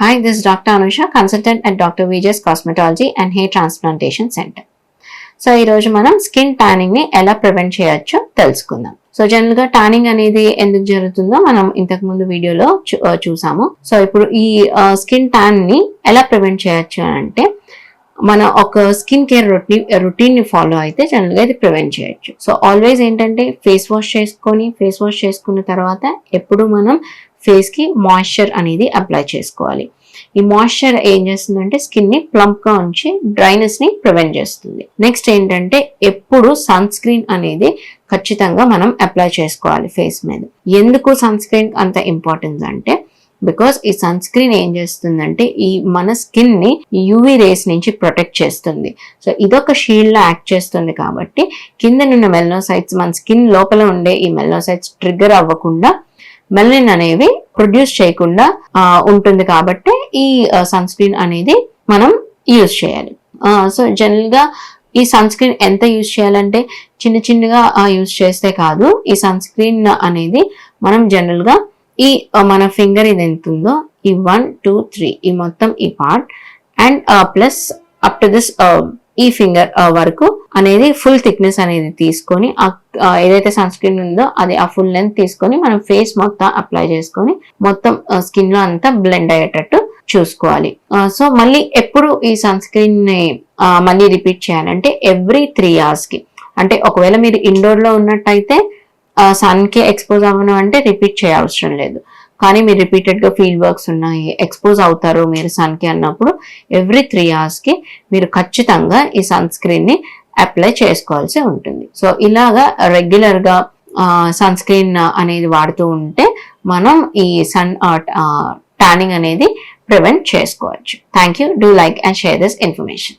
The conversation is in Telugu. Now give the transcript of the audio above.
Hi, this is Dr. Anusha, consultant at Dr. Vijay's Cosmetology and Hair Transplantation Center. So ఈరోజు మనం స్కిన్ ట్యానింగ్ని ఎలా ప్రివెంట్ చేయొచ్చో తెలుసుకుందాం సో జనరల్గా ట్యానింగ్ అనేది ఎందుకు జరుగుతుందో మనం ఇంతకు ముందు వీడియోలో చూ- చూసాము సో ఇప్పుడు ఈ స్కిన్ ట్యాన్ని ఎలా ప్రివెంట్ చేయొచ్చు అంటే మన ఒక స్కిన్ కేర్ రొటీన్ రొటీన్ని ఫాలో అయితే జనరల్గా ఇది ప్రివెంట్ చేయొచ్చు సో ఆల్వేస్ ఏంటంటే ఫేస్ వాష్ చేసుకొని ఫేస్ వాష్ చేసుకున్న తర్వాత ఎప్పుడు మనం ఫేస్కి మాయిశ్చర్ అనేది అప్లై చేసుకోవాలి ఈ మాయిశ్చర్ ఏం చేస్తుందంటే స్కిన్ని ప్లంప్గా ఉంచి డ్రైనెస్ని ప్రివెంట్ చేస్తుంది. నెక్స్ట్ ఏంటంటే ఎప్పుడు సన్ స్క్రీన్ అనేది ఖచ్చితంగా మనం అప్లై చేసుకోవాలి ఫేస్ మీద. ఎందుకు సన్ స్క్రీన్ అంత ఇంపార్టెన్స్ అంటే బికాస్ ఈ సన్ స్క్రీన్ ఏం చేస్తుందంటే ఈ మన స్కిన్ని యూవీ రేస్ నుంచి ప్రొటెక్ట్ చేస్తుంది. సో ఇదొక షీల్డ్ లా యాక్ట్ చేస్తుంది కాబట్టి కింద ఉన్న మెల్నోసైట్స్ మన స్కిన్ లోపల ఉండే ఈ మెల్నోసైట్స్ ట్రిగ్గర్ అవ్వకుండా మెలనిన్ అనేవి ప్రొడ్యూస్ చేయకుండా ఉంటుంది కాబట్టి ఈ సన్ స్క్రీన్ అనేది మనం యూజ్ చేయాలి. సో జనరల్గా ఈ సన్ స్క్రీన్ ఎంత యూజ్ చేయాలంటే చిన్న చిన్నగా యూజ్ చేస్తే కాదు ఈ సన్ స్క్రీన్ అనేది మనం జనరల్గా ఈ మన ఫింగర్ ఇది ఎంత ఉందో ఈ వన్ టూ త్రీ ఈ మొత్తం ఈ part and plus up to this ఈ ఫింగర్ వరకు అనేది ఫుల్ థిక్నెస్ అనేది తీసుకొని ఏదైతే సన్ స్క్రీన్ ఉందో అది ఆ ఫుల్ లెంత్ తీసుకొని మనం ఫేస్ మొత్తం అప్లై చేసుకొని మొత్తం స్కిన్లో అంతా బ్లెండ్ అయ్యేటట్టు చూసుకోవాలి. సో మళ్ళీ ఎప్పుడు ఈ సన్ స్క్రీన్ని మళ్ళీ రిపీట్ చేయాలంటే ఎవ్రీ త్రీ అవర్స్కి. అంటే ఒకవేళ మీరు ఇండోర్లో ఉన్నట్టయితే సన్కి ఎక్స్పోజ్ అవ్వడం అంటే రిపీట్ చేయవసరం లేదు. కానీ మీరు రిపీటెడ్గా ఫీల్డ్ వర్క్స్ ఉన్నాయి ఎక్స్పోజ్ అవుతారు మీరు సన్కి అన్నప్పుడు ఎవ్రీ త్రీ అవర్స్కి మీరు ఖచ్చితంగా ఈ సన్ స్క్రీన్ని అప్లై చేసుకోవాల్సి ఉంటుంది. సో ఇలాగా రెగ్యులర్గా సన్ స్క్రీన్ అనేది వాడుతూ ఉంటే మనం ఈ సన్ ట్యానింగ్ అనేది ప్రివెంట్ చేసుకోవచ్చు. Thank you do like and share this information